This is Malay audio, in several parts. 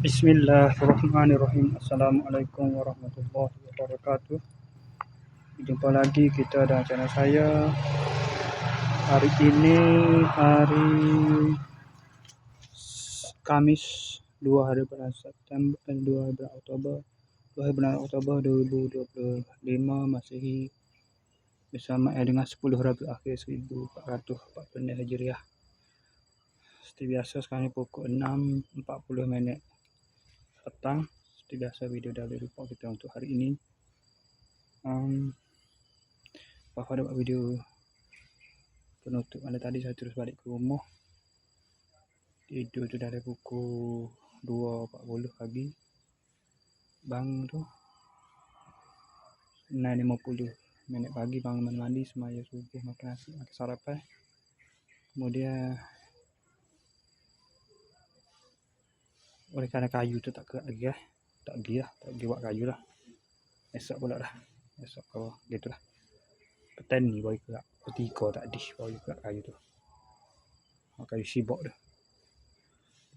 Bismillahirrahmanirrahim. Assalamualaikum warahmatullahi wabarakatuh. Jumpa lagi kita dengan channel saya. Hari ini hari Kamis 2 hari bulan September dan 2 bulan Oktober 2 bulan Oktober 2025 Masehi bersama dengan 10 Rabiul Akhir 1440 Hijriah. Seperti biasa sekarang ni pukul 6.40 minit petang seperti biasa video dari report kita untuk hari ini. Um, ada buat video penutup mana tadi saya terus balik ke rumah. Tidur tu dari pukul 2.40 pagi. Bang tu 9.50 minit pagi bangun mandi, mandi semaya subuh makan nasi makan sarapan. Kemudian oleh kerana kayu tu tak gerak lagi lah. Tak pergi lah. Tak pergi buat kayu lah. Esok pula lah esok kalau gitu lah. Petang ni baru gerak ketika tak dish baru gerak kayu tu? Kayu sibok tu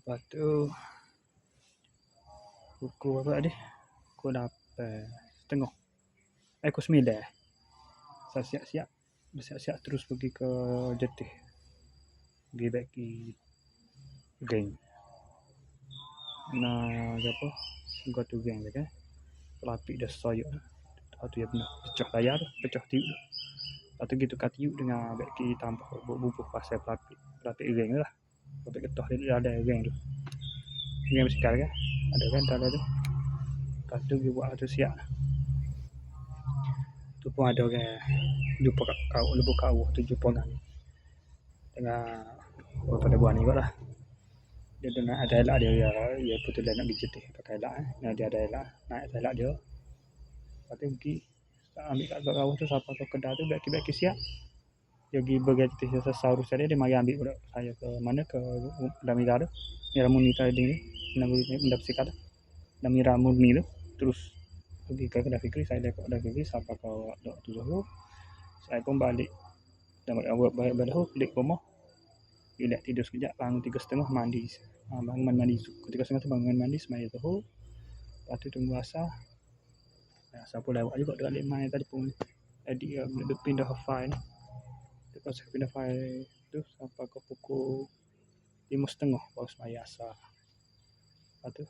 lepas tu pukul berapa tadi? Pukul 8 setengah. Eh pukul 9 saya siap-siap. Bersiap-siap terus pergi ke jetih. Pergi back ke geng na apa gua tu geng kan. Pelapik dah soyok atau tu ya benar pecah layar pecah tiup atau gitu kat tiup dengan abek ki tambah bubuh pasal pelapik. Pelapik geng lah. Pelapik ketah dia ada geng tu. Geng sekali kan? Ada kan tak ada tu? Kat tu dia buat tu siap tu pun ada kan jumpa kau lebih kau tu jumpa dengan dengan pada buah ni kot lah dia dengan ada elak dia ya. Ya betul dia nak bijit dia pakai elak eh. Nah, dia ada elak. Naik elak dia. Lepas tu pergi ambil kat bawah tu siapa ke kedai tu baik baik siap. Dia pergi berganti dia saurus dia dia mari ambil budak saya ke mana ke Damira tu. Mira Muni tadi ni. Nak mendapat sikat Damira Muni tu terus pergi ke kedai Fikri saya lekok kedai Fikri siapa ke dok tu dulu saya pun balik. Dan balik balik balik balik rumah Bila tidur sekejap bangun tiga setengah mandi. Ha, bangun mandi ketika setengah tu bangun mandi semaya tu lepas tu tunggu asar. Asar pun lewat juga dekat lemah tadi pun. Edit uh, dia pindah file lepas saya pindah file tu sampai ke pukul lima setengah baru semaya asar. Lepas tu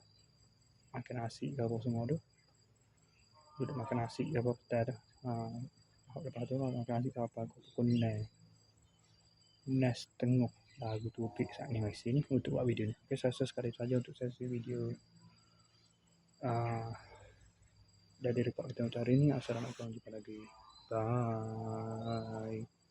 makan nasi ke apa semua tu. Duduk makan nasi ke apa petang tu. Ha, lepas tu makan nasi ke apa pukul 9 9 setengah lagu tu pick saat ni masih ni untuk buat video ni. Ok saya rasa sekali saja untuk sesi video uh, dari report kita untuk hari ni. Assalamualaikum jumpa lagi. Bye